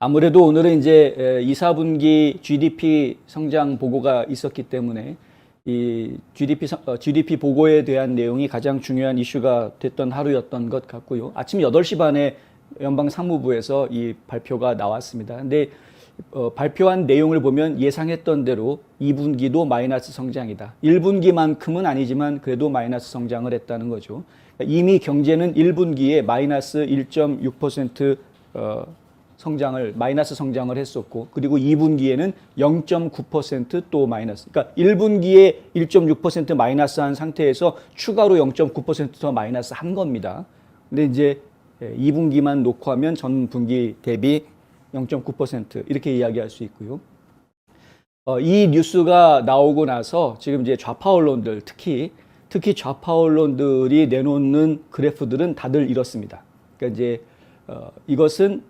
아무래도 오늘은 이제 2, 4분기 GDP 성장 보고가 있었기 때문에 이 GDP 성- 어, GDP 보고에 대한 내용이 가장 중요한 이슈가 됐던 하루였던 것 같고요. 아침 8시 반에 연방 상무부에서 이 발표가 나왔습니다. 근데 어, 발표한 내용을 보면 예상했던 대로 2분기도 마이너스 성장이다. 1분기만큼은 아니지만 그래도 마이너스 성장을 했다는 거죠. 이미 경제는 1분기에 마이너스 1.6% 어, 성장을 마이너스 성장을 했었고 그리고 2분기에는 0.9%또 마이너스. 그러니까 1분기에 1.6% 마이너스한 상태에서 추가로 0.9%더 마이너스 한 겁니다. 근데 이제 2분기만 놓고 하면 전 분기 대비 0.9% 이렇게 이야기할 수 있고요. 어, 이 뉴스가 나오고 나서 지금 이제 좌파 언론들 특히 특히 좌파 언론들이 내놓는 그래프들은 다들 이렇습니다. 그러니까 이제 어, 이것은 어,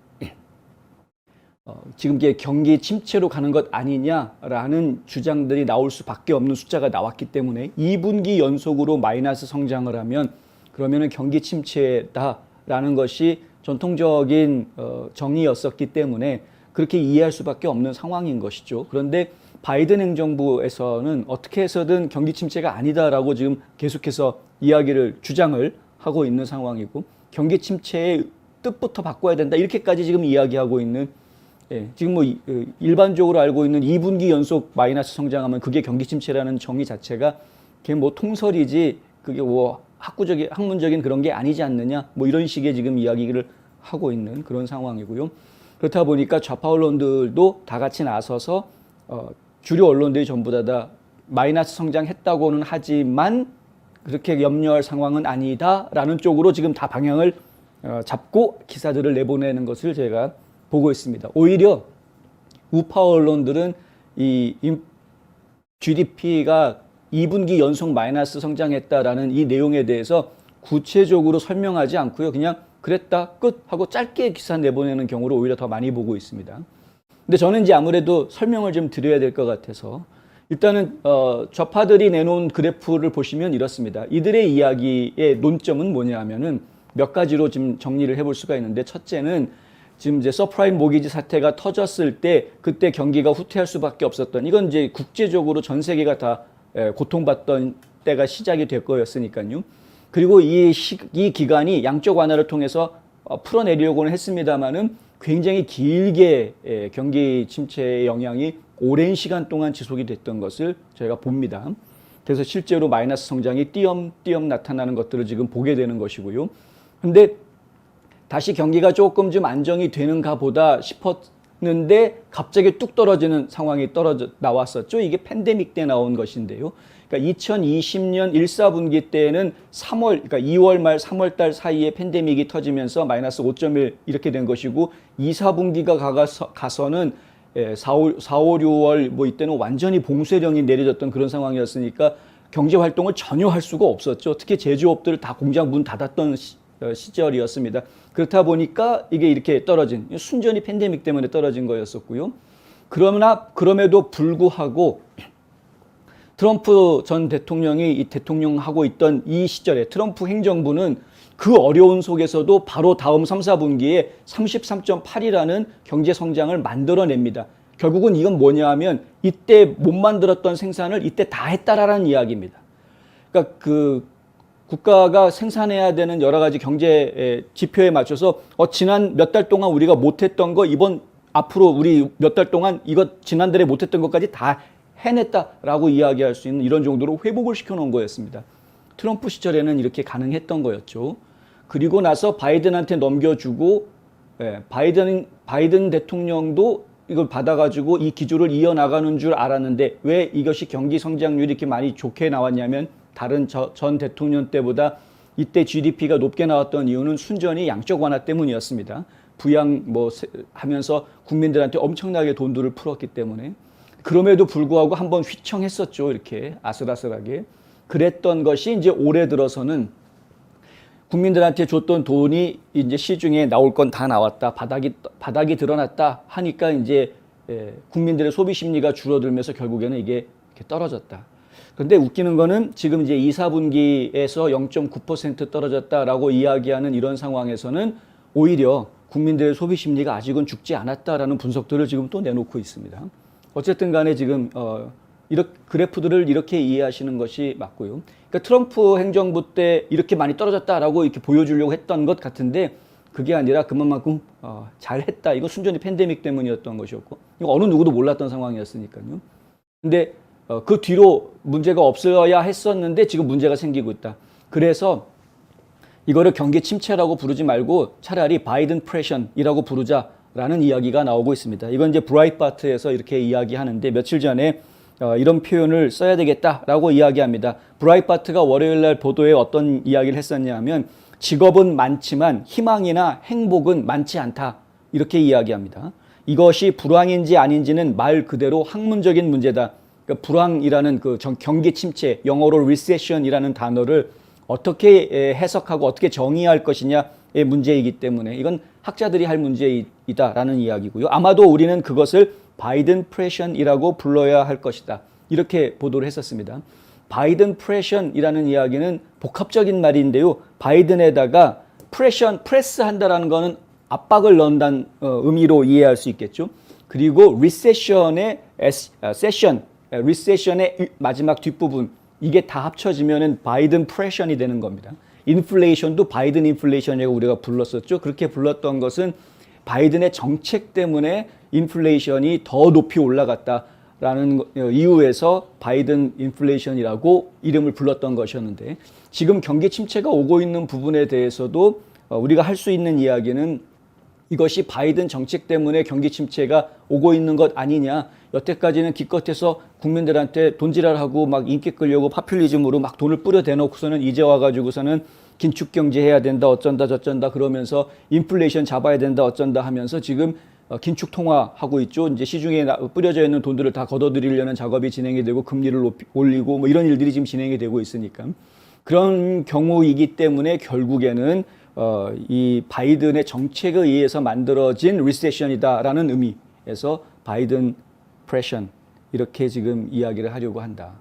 지금 이게 경기 침체로 가는 것 아니냐라는 주장들이 나올 수밖에 없는 숫자가 나왔기 때문에 2분기 연속으로 마이너스 성장을 하면 그러면은 경기 침체다라는 것이 전통적인 어, 정의였었기 때문에 그렇게 이해할 수밖에 없는 상황인 것이죠. 그런데 바이든 행정부에서는 어떻게 해서든 경기 침체가 아니다라고 지금 계속해서 이야기를 주장을 하고 있는 상황이고 경기 침체의 뜻부터 바꿔야 된다 이렇게까지 지금 이야기하고 있는 예, 지금 뭐 이- 어, 일반적으로 알고 있는 2분기 연속 마이너스 성장하면 그게 경기 침체라는 정의 자체가 그게 뭐 통설이지 그게 뭐 학구적인 학문적인 그런 게 아니지 않느냐 뭐 이런 식의 지금 이야기를 하고 있는 그런 상황이고요. 그렇다 보니까 좌파 언론들도 다 같이 나서서 어, 주류 언론들이 전부 다, 다 마이너스 성장했다고는 하지만 그렇게 염려할 상황은 아니다라는 쪽으로 지금 다 방향을 어, 잡고 기사들을 내보내는 것을 제가 보고 있습니다. 오히려 우파 언론들은 이 GDP가 2분기 연속 마이너스 성장했다라는 이 내용에 대해서 구체적으로 설명하지 않고요. 그냥 그랬다 끝 하고 짧게 기사 내보내는 경우를 오히려 더 많이 보고 있습니다. 근데 저는 이제 아무래도 설명을 좀 드려야 될 것 같아서 일단은 어, 좌파들이 내놓은 그래프를 보시면 이렇습니다. 이들의 이야기의 논점은 뭐냐 하면은 몇 가지로 지금 정리를 해볼 수가 있는데 첫째는 지금 이제 서프라임 모기지 사태가 터졌을 때 그때 경기가 후퇴할 수밖에 없었던 이건 이제 국제적으로 전 세계가 다 에, 고통받던 때가 시작이 될 거였으니까요. 그리고 이, 시, 이 기간이 양적 완화를 통해서 어, 풀어내려고는 했습니다만은 굉장히 길게 에, 경기 침체의 영향이 오랜 시간 동안 지속이 됐던 것을 저희가 봅니다. 그래서 실제로 마이너스 성장이 띄엄띄엄 나타나는 것들을 지금 보게 되는 것이고요. 근데 다시 경기가 조금 좀 안정이 되는가 보다 싶었는데 갑자기 뚝 떨어지는 상황이 떨어져 나왔었죠. 이게 팬데믹 때 나온 것인데요. 그러니까 2020년 1, 4분기 때에는 3월, 그러니까 2월 말 3월 달 사이에 팬데믹이 터지면서 마이너스 5.1 이렇게 된 것이고 2, 4분기가 가서, 가서는 예, 4, 5, 4, 5, 6월 뭐 이때는 완전히 봉쇄령이 내려졌던 그런 상황이었으니까 경제 활동을 전혀 할 수가 없었죠. 특히 제조업들 다 공장 문 닫았던 시, 어, 시절이었습니다. 그렇다 보니까 이게 이렇게 떨어진 순전히 팬데믹 때문에 떨어진 거였었고요. 그러나 그럼에도 불구하고 트럼프 전 대통령이 이 대통령 하고 있던 이 시절에 트럼프 행정부는 그 어려운 속에서도 바로 다음 3, 4분기에 33.8이라는 경제 성장을 만들어냅니다. 결국은 이건 뭐냐 하면 이때 못 만들었던 생산을 이때 다 했다라는 이야기입니다. 그러니까 그 국가가 생산해야 되는 여러 가지 경제 지표에 맞춰서 어 지난 몇 달 동안 우리가 못했던 거 이번 앞으로 우리 몇 달 동안 이것 지난달에 못했던 것까지 다 해냈다라고 이야기할 수 있는 이런 정도로 회복을 시켜놓은 거였습니다. 트럼프 시절에는 이렇게 가능했던 거였죠. 그리고 나서 바이든한테 넘겨주고 예, 바이든 바이든 대통령도 이걸 받아가지고 이 기조를 이어나가는 줄 알았는데 왜 이것이 경기 성장률이 이렇게 많이 좋게 나왔냐면 다른 저, 전 대통령 때보다 이때 GDP가 높게 나왔던 이유는 순전히 양적 완화 때문이었습니다. 부양 뭐 세- 하면서 국민들한테 엄청나게 돈들을 풀었기 때문에 그럼에도 불구하고 한번 휘청했었죠 이렇게 아슬아슬하게 그랬던 것이 이제 올해 들어서는 국민들한테 줬던 돈이 이제 시중에 나올 건 다 나왔다. 바닥이 바닥이 드러났다 하니까 이제 예, 국민들의 소비 심리가 줄어들면서 결국에는 이게 떨어졌다. 근데 웃기는 거는 지금 이제 2, 4분기에서 0.9% 떨어졌다라고 이야기하는 이런 상황에서는 오히려 국민들의 소비 심리가 아직은 죽지 않았다라는 분석들을 지금 또 내놓고 있습니다. 어쨌든 간에 지금 어 이렇게 그래프들을 이렇게 이해하시는 것이 맞고요. 그러니까 트럼프 행정부 때 이렇게 많이 떨어졌다라고 이렇게 보여주려고 했던 것 같은데 그게 아니라 그만큼 어, 잘했다. 이거 순전히 팬데믹 때문이었던 것이었고 이거 어느 누구도 몰랐던 상황이었으니까요. 근데 어, 그 뒤로 문제가 없어야 했었는데 지금 문제가 생기고 있다. 그래서 이거를 경기 침체라고 부르지 말고 차라리 바이든 프레션이라고 부르자라는 이야기가 나오고 있습니다. 이건 이제 브라이트바트에서 이렇게 이야기하는데 며칠 전에 어, 이런 표현을 써야 되겠다라고 이야기합니다. 브라이트바트가 월요일 날 보도에 어떤 이야기를 했었냐면 직업은 많지만 희망이나 행복은 많지 않다. 이렇게 이야기합니다. 이것이 불황인지 아닌지는 말 그대로 학문적인 문제다. 그러니까 불황이라는 그 정- 경기 침체, 영어로 recession이라는 단어를 어떻게 에, 해석하고 어떻게 정의할 것이냐의 문제이기 때문에 이건 학자들이 할 문제이다라는 이야기고요. 아마도 우리는 그것을 바이든 프레션이라고 불러야 할 것이다. 이렇게 보도를 했었습니다. 바이든 프레션이라는 이야기는 복합적인 말인데요. 바이든에다가 프레션, 프레스 한다라는 거는 압박을 넣는다는 어, 의미로 이해할 수 있겠죠. 그리고 리세션의 에스- 아, 세션, 에, 리세션의 이- 마지막 뒷부분 이게 다 합쳐지면은 바이든 프레션이 되는 겁니다. 인플레이션도 바이든 인플레이션이라고 우리가 불렀었죠. 그렇게 불렀던 것은 바이든의 정책 때문에 인플레이션이 더 높이 올라갔다라는 거- 어, 이유에서 바이든 인플레이션이라고 이름을 불렀던 것이었는데 지금 경기 침체가 오고 있는 부분에 대해서도 어, 우리가 할 수 있는 이야기는 이것이 바이든 정책 때문에 경기 침체가 오고 있는 것 아니냐. 여태까지는 기껏해서 국민들한테 돈지랄하고 막 인기 끌려고 파퓰리즘으로 막 돈을 뿌려 대놓고서는 이제 와가지고서는 긴축 경제 해야 된다 어쩐다 저쩐다 그러면서 인플레이션 잡아야 된다 어쩐다 하면서 지금 어, 긴축 통화하고 있죠. 이제 시중에 나- 뿌려져 있는 돈들을 다 걷어들이려는 작업이 진행이 되고 금리를 높이, 올리고 뭐 이런 일들이 지금 진행이 되고 있으니까 그런 경우이기 때문에 결국에는 어, 이 바이든의 정책에 의해서 만들어진 리세션이다라는 의미에서 바이든 프레션 이렇게 지금 이야기를 하려고 한다.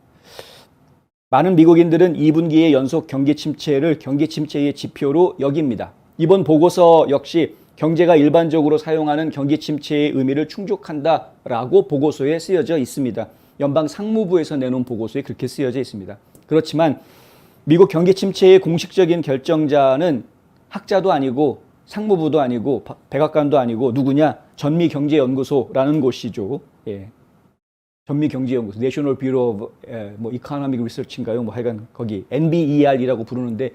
많은 미국인들은 2분기의 연속 경기 침체를 경기 침체의 지표로 여깁니다. 이번 보고서 역시 경제가 일반적으로 사용하는 경기 침체의 의미를 충족한다라고 보고서에 쓰여져 있습니다. 연방 상무부에서 내놓은 보고서에 그렇게 쓰여져 있습니다. 그렇지만 미국 경기 침체의 공식적인 결정자는 학자도 아니고 상무부도 아니고 바- 백악관도 아니고 누구냐? 전미 경제연구소라는 곳이죠. 예. 전미 경제연구소, 내셔널 뷰로 오브 에, 뭐 이코노믹 리서치인가요? 뭐 하여간 거기 NBER이라고 부르는데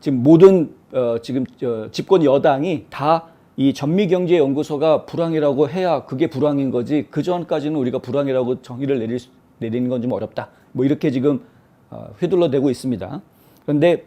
지금 모든 어, 지금 저, 집권 여당이 다 이 전미경제연구소가 불황이라고 해야 그게 불황인 거지 그 전까지는 우리가 불황이라고 정의를 내릴 수- 내리는 건 좀 어렵다. 뭐 이렇게 지금 어, 휘둘러대고 있습니다. 그런데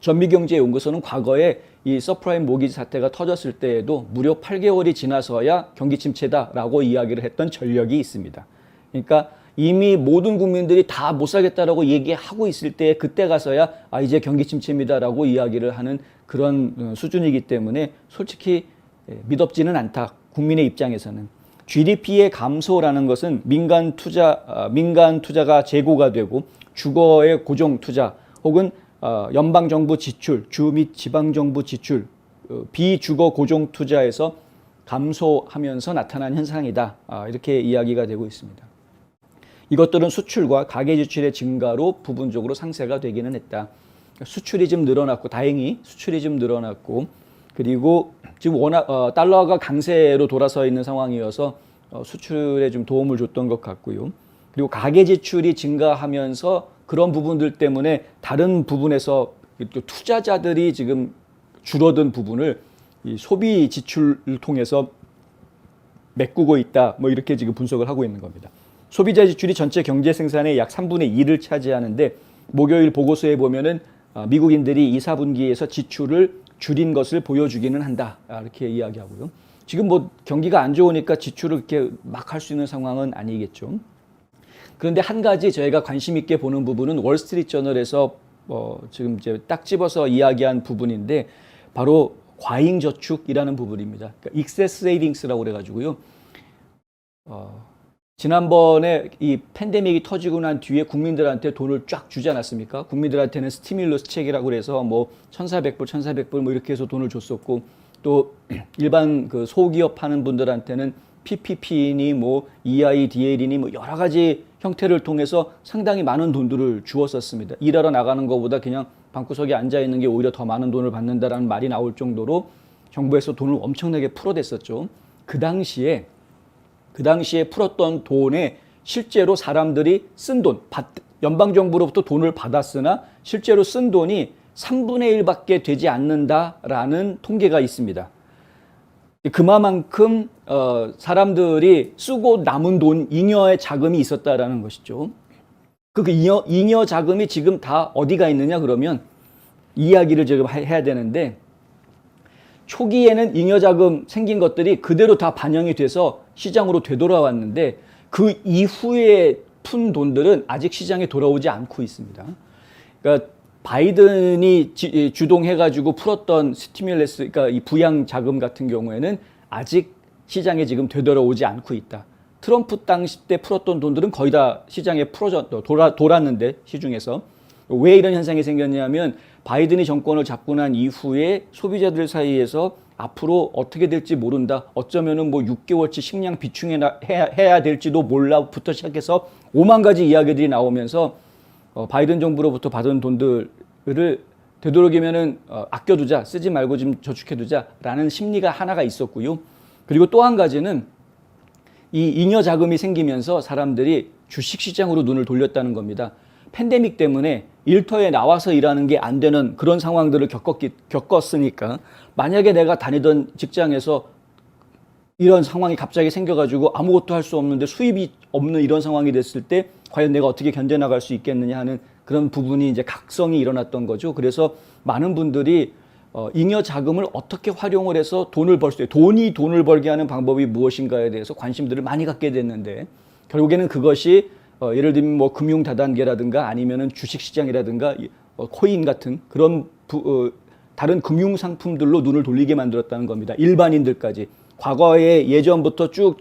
전미경제연구소는 과거에 이 서프라임 모기지 사태가 터졌을 때에도 무려 8개월이 지나서야 경기 침체다라고 이야기를 했던 전력이 있습니다. 그러니까 이미 모든 국민들이 다못 사겠다라고 얘기하고 있을 때 그때 가서야 아 이제 경기 침체입니다라고 이야기를 하는 그런 어, 수준이기 때문에 솔직히 예, 믿업지는 않다. 국민의 입장에서는 GDP의 감소라는 것은 민간 투자 아, 민간 투자가 재고가 되고 주거의 고정 투자 혹은 어, 연방 정부 지출, 주 및 지방 정부 지출, 어, 비주거 고정 투자에서 감소하면서 나타난 현상이다. 아, 이렇게 이야기가 되고 있습니다. 이것들은 수출과 가계 지출의 증가로 부분적으로 상쇄가 되기는 했다. 수출이 좀 늘어났고 다행히 수출이 좀 늘어났고 그리고 지금 워낙 어, 달러가 강세로 돌아서 있는 상황이어서 어, 수출에 좀 도움을 줬던 것 같고요. 그리고 가계 지출이 증가하면서 그런 부분들 때문에 다른 부분에서 또 투자자들이 지금 줄어든 부분을 이 소비 지출을 통해서 메꾸고 있다. 뭐 이렇게 지금 분석을 하고 있는 겁니다. 소비자 지출이 전체 경제 생산의 약 3분의 2를 차지하는데 목요일 보고서에 보면은 어, 미국인들이 2, 4분기에서 지출을 줄인 것을 보여주기는 한다. 아, 이렇게 이야기하고요. 지금 뭐 경기가 안 좋으니까 지출을 이렇게 막 할 수 있는 상황은 아니겠죠. 그런데 한 가지 저희가 관심 있게 보는 부분은 월스트리트 저널에서 어, 지금 이제 딱 집어서 이야기한 부분인데 바로 과잉 저축이라는 부분입니다. 그러니까 excess savings라고 그래 가지고요. 어, 지난번에 이 팬데믹이 터지고 난 뒤에 국민들한테 돈을 쫙 주지 않았습니까? 국민들한테는 스티뮬러스 책이라고 그래서 뭐 1,400불, 1,400불 뭐 이렇게 해서 돈을 줬었고 또 일반 그 소기업 하는 분들한테는 PPP니 뭐 EIDL이니 뭐 여러 가지 형태를 통해서 상당히 많은 돈들을 주었었습니다. 일하러 나가는 것보다 그냥 방구석에 앉아 있는 게 오히려 더 많은 돈을 받는다라는 말이 나올 정도로 정부에서 돈을 엄청나게 풀어댔었죠. 그 당시에 그 당시에 풀었던 돈에 실제로 사람들이 쓴 돈, 연방 정부로부터 돈을 받았으나 실제로 쓴 돈이 3분의 1밖에 되지 않는다라는 통계가 있습니다. 그만큼 어, 사람들이 쓰고 남은 돈 잉여의 자금이 있었다라는 것이죠. 그, 그 잉여, 잉여 자금이 지금 다 어디가 있느냐 그러면 이야기를 지금 하- 해야 되는데 초기에는 잉여 자금 생긴 것들이 그대로 다 반영이 돼서 시장으로 되돌아왔는데 그 이후에 푼 돈들은 아직 시장에 돌아오지 않고 있습니다. 그러니까 바이든이 지- 주동해가지고 풀었던 스티뮬레스, 그러니까 이 부양 자금 같은 경우에는 아직 시장에 지금 되돌아오지 않고 있다. 트럼프 당시 때 풀었던 돈들은 거의 다 시장에 풀어져 돌아, 돌았는데 시중에서 왜 이런 현상이 생겼냐면 바이든이 정권을 잡고 난 이후에 소비자들 사이에서 앞으로 어떻게 될지 모른다. 어쩌면은 뭐 6개월치 식량 비충해 해야, 해야 될지도 몰라부터 시작해서 5만 가지 이야기들이 나오면서 어, 바이든 정부로부터 받은 돈들을 되도록이면은 어, 아껴두자, 쓰지 말고 좀 저축해두자라는 심리가 하나가 있었고요. 그리고 또 한 가지는 이 잉여 자금이 생기면서 사람들이 주식 시장으로 눈을 돌렸다는 겁니다. 팬데믹 때문에 일터에 나와서 일하는 게 안 되는 그런 상황들을 겪었기, 겪었으니까 만약에 내가 다니던 직장에서 이런 상황이 갑자기 생겨가지고 아무것도 할 수 없는데 수입이 없는 이런 상황이 됐을 때 과연 내가 어떻게 견뎌 나갈 수 있겠느냐 하는 그런 부분이 이제 각성이 일어났던 거죠. 그래서 많은 분들이 어, 잉여 자금을 어떻게 활용을 해서 돈을 벌 수 있어요. 돈이 돈을 벌게 하는 방법이 무엇인가에 대해서 관심들을 많이 갖게 됐는데 결국에는 그것이 어, 예를 들면 뭐 금융 다단계라든가 아니면은 주식 시장이라든가 이, 어, 코인 같은 그런 부, 어, 다른 금융 상품들로 눈을 돌리게 만들었다는 겁니다. 일반인들까지 과거에 예전부터 쭉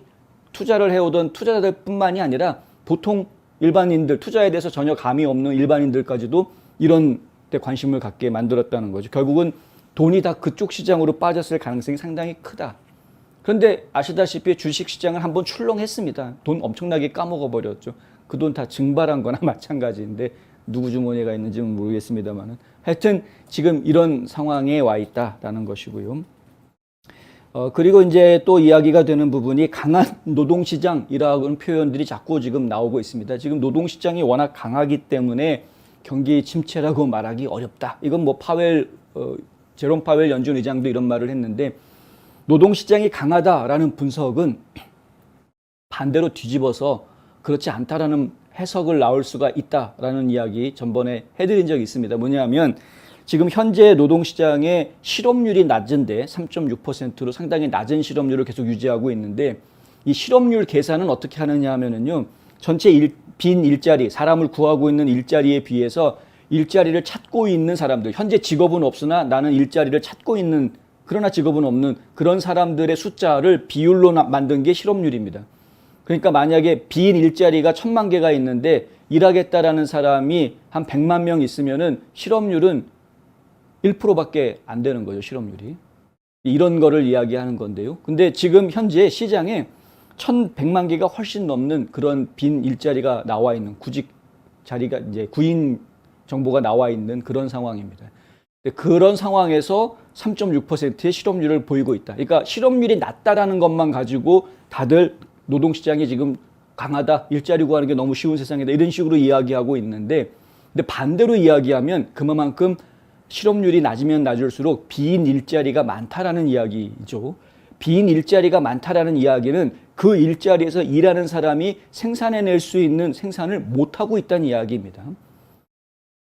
투자를 해오던 투자자들뿐만이 아니라 보통 일반인들 투자에 대해서 전혀 감이 없는 일반인들까지도 이런 데 관심을 갖게 만들었다는 거죠. 결국은 돈이 다 그쪽 시장으로 빠졌을 가능성이 상당히 크다. 그런데 아시다시피 주식 시장을 한번 출렁했습니다. 돈 엄청나게 까먹어 버렸죠. 그 돈 다 증발한 거나 마찬가지인데 누구 주머니가 있는지는 모르겠습니다만은 하여튼 지금 이런 상황에 와 있다라는 것이고요. 어, 그리고 이제 또 이야기가 되는 부분이 강한 노동시장이라는 표현들이 자꾸 지금 나오고 있습니다. 지금 노동시장이 워낙 강하기 때문에 경기 침체라고 말하기 어렵다. 이건 뭐 파웰, 어, 제롬 파웰 연준 의장도 이런 말을 했는데 노동시장이 강하다라는 분석은 반대로 뒤집어서 그렇지 않다라는 해석을 나올 수가 있다라는 이야기 전번에 해드린 적이 있습니다. 뭐냐면 지금 현재 노동시장의 실업률이 낮은데 3.6%로 상당히 낮은 실업률을 계속 유지하고 있는데 이 실업률 계산은 어떻게 하느냐 하면은요 전체 일, 빈 일자리 사람을 구하고 있는 일자리에 비해서 일자리를 찾고 있는 사람들 현재 직업은 없으나 나는 일자리를 찾고 있는 그러나 직업은 없는 그런 사람들의 숫자를 비율로 나- 만든 게 실업률입니다. 그러니까 만약에 빈 일자리가 천만 개가 있는데 일하겠다라는 사람이 한 100만 명 있으면은 실업률은 1%밖에 안 되는 거죠, 실업률이. 이런 거를 이야기하는 건데요. 근데 지금 현재 시장에 1100만 개가 훨씬 넘는 그런 빈 일자리가 나와 있는 구직 자리가 이제 구인 정보가 나와 있는 그런 상황입니다. 그런 상황에서 3.6%의 실업률을 보이고 있다. 그러니까 실업률이 낮다라는 것만 가지고 다들 노동시장이 지금 강하다, 일자리 구하는 게 너무 쉬운 세상이다 이런 식으로 이야기하고 있는데, 근데 반대로 이야기하면 그만큼 실업률이 낮으면 낮을수록 빈 일자리가 많다라는 이야기죠. 빈 일자리가 많다라는 이야기는 그 일자리에서 일하는 사람이 생산해낼 수 있는 생산을 못하고 있다는 이야기입니다.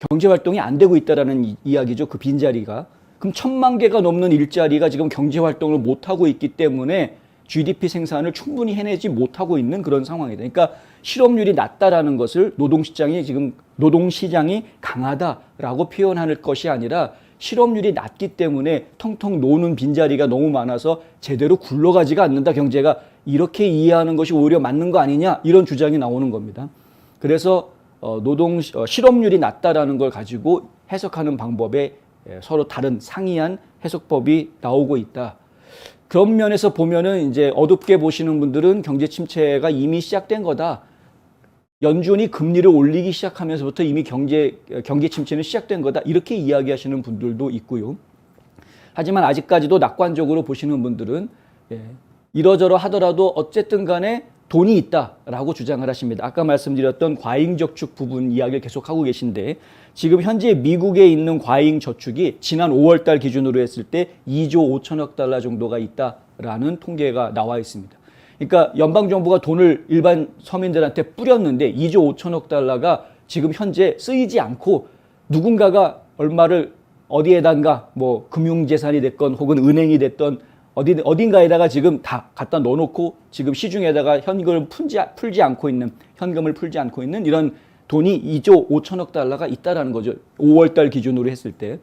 경제 활동이 안 되고 있다라는 이- 이야기죠. 그 빈자리가. 그럼 천만 개가 넘는 일자리가 지금 경제 활동을 못 하고 있기 때문에 GDP 생산을 충분히 해내지 못하고 있는 그런 상황이다. 그러니까 실업률이 낮다라는 것을 노동시장이 지금 노동시장이 강하다라고 표현할 것이 아니라 실업률이 낮기 때문에 텅텅 노는 빈자리가 너무 많아서 제대로 굴러가지가 않는다 경제가 이렇게 이해하는 것이 오히려 맞는 거 아니냐 이런 주장이 나오는 겁니다. 그래서 어, 노동 어, 실업률이 낮다라는 걸 가지고 해석하는 방법에 예, 서로 다른 상이한 해석법이 나오고 있다. 그런 면에서 보면은 이제 어둡게 보시는 분들은 경제 침체가 이미 시작된 거다. 연준이 금리를 올리기 시작하면서부터 이미 경제 경기 침체는 시작된 거다. 이렇게 이야기하시는 분들도 있고요. 하지만 아직까지도 낙관적으로 보시는 분들은 예, 이러저러 하더라도 어쨌든 간에 돈이 있다라고 주장을 하십니다. 아까 말씀드렸던 과잉 저축 부분 이야기를 계속하고 계신데 지금 현재 미국에 있는 과잉 저축이 지난 5월 달 기준으로 했을 때 2조 5천억 달러 정도가 있다라는 통계가 나와 있습니다. 그러니까 연방 정부가 돈을 일반 서민들한테 뿌렸는데 2조 5천억 달러가 지금 현재 쓰이지 않고 누군가가 얼마를 어디에단가 뭐 금융 재산이 됐건 혹은 은행이 됐던 어디 어딘가에다가 지금 다 갖다 넣어놓고 지금 시중에다가 현금을 풀지 풀지 않고 있는 현금을 풀지 않고 있는 이런 돈이 2조 5천억 달러가 있다라는 거죠. 5월달 기준으로 했을 때.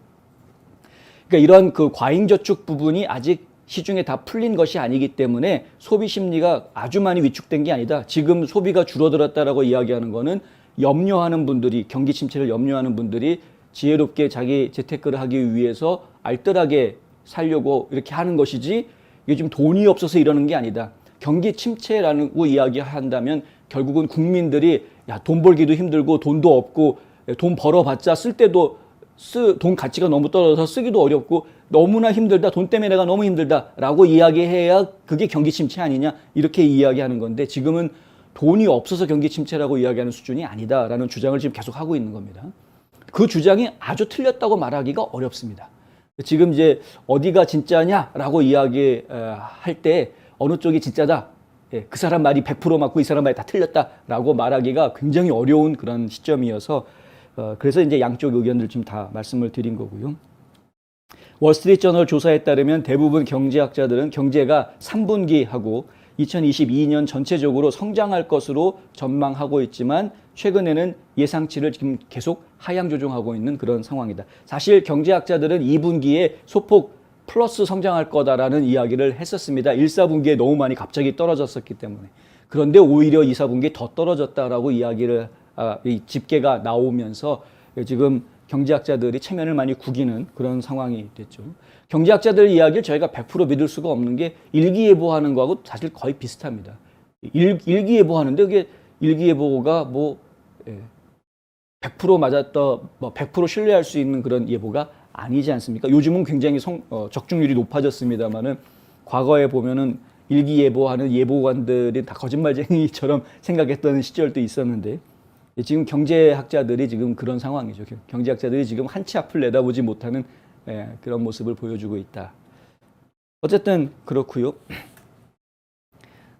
그러니까 이런 그 과잉 저축 부분이 아직 시중에 다 풀린 것이 아니기 때문에 소비 심리가 아주 많이 위축된 게 아니다. 지금 소비가 줄어들었다라고 이야기하는 거는 염려하는 분들이 경기 침체를 염려하는 분들이 지혜롭게 자기 재테크를 하기 위해서 알뜰하게 살려고 이렇게 하는 것이지 이게 지금 돈이 없어서 이러는 게 아니다. 경기 침체라고 이야기한다면 결국은 국민들이 야, 돈 벌기도 힘들고 돈도 없고 돈 벌어봤자 쓸 때도 쓰, 돈 가치가 너무 떨어져서 쓰기도 어렵고 너무나 힘들다. 돈 때문에 내가 너무 힘들다라고 이야기해야 그게 경기 침체 아니냐 이렇게 이야기하는 건데 지금은 돈이 없어서 경기 침체라고 이야기하는 수준이 아니다라는 주장을 지금 계속 하고 있는 겁니다. 그 주장이 아주 틀렸다고 말하기가 어렵습니다. 지금 이제 어디가 진짜냐라고 이야기할 때 어느 쪽이 진짜다. 예, 그 사람 말이 100% 맞고 이 사람 말이 다 틀렸다라고 말하기가 굉장히 어려운 그런 시점이어서 어, 그래서 이제 양쪽 의견들 지금 다 말씀을 드린 거고요. 월스트리트 저널 조사에 따르면 대부분 경제학자들은 경제가 3분기하고 2022년 전체적으로 성장할 것으로 전망하고 있지만 최근에는 예상치를 지금 계속 하향 조정하고 있는 그런 상황이다. 사실 경제학자들은 2분기에 소폭 플러스 성장할 거다라는 이야기를 했었습니다. 1, 4분기에 너무 많이 갑자기 떨어졌었기 때문에. 그런데 오히려 2, 4분기에 더 떨어졌다라고 이야기를 아, 이 집계가 나오면서 지금 경제학자들이 체면을 많이 구기는 그런 상황이 됐죠. 경제학자들 이야기를 저희가 100% 믿을 수가 없는 게 일기예보하는 거하고 사실 거의 비슷합니다. 일, 일기예보 하는데 그게 일기예보가 뭐 예, 100% 맞았다, 뭐100% 신뢰할 수 있는 그런 예보가 아니지 않습니까? 요즘은 굉장히 성, 어, 적중률이 높아졌습니다만은 과거에 보면은 일기예보하는 예보관들이 다 거짓말쟁이처럼 생각했던 시절도 있었는데 지금 경제학자들이 지금 그런 상황이죠. 경제학자들이 지금 한치 앞을 내다보지 못하는 예, 그런 모습을 보여주고 있다. 어쨌든 그렇고요.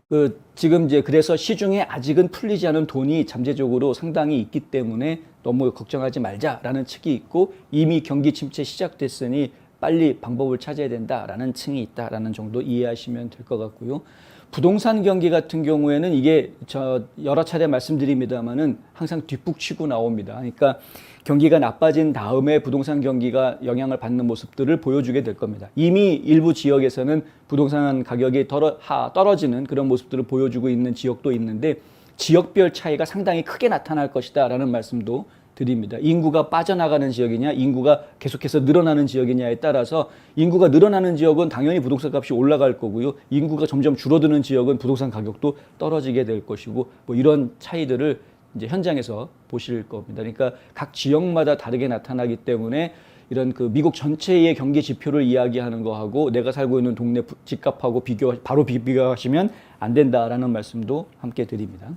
그 지금 이제 그래서 시중에 아직은 풀리지 않은 돈이 잠재적으로 상당히 있기 때문에 너무 걱정하지 말자라는 측이 있고 이미 경기 침체 시작됐으니 빨리 방법을 찾아야 된다라는 층이 있다라는 정도 이해하시면 될 것 같고요. 부동산 경기 같은 경우에는 이게 저 여러 차례 말씀드립니다만은 항상 뒷북치고 나옵니다. 그러니까 경기가 나빠진 다음에 부동산 경기가 영향을 받는 모습들을 보여주게 될 겁니다. 이미 일부 지역에서는 부동산 가격이 떨어지는 그런 모습들을 보여주고 있는 지역도 있는데 지역별 차이가 상당히 크게 나타날 것이다라는 말씀도 드립니다. 인구가 빠져나가는 지역이냐, 인구가 계속해서 늘어나는 지역이냐에 따라서 인구가 늘어나는 지역은 당연히 부동산 값이 올라갈 거고요. 인구가 점점 줄어드는 지역은 부동산 가격도 떨어지게 될 것이고 뭐 이런 차이들을 이제 현장에서 보실 겁니다. 그러니까 각 지역마다 다르게 나타나기 때문에 이런 그 미국 전체의 경기 지표를 이야기하는 거하고 내가 살고 있는 동네 집값하고 비교 바로 비교하시면 안 된다라는 말씀도 함께 드립니다.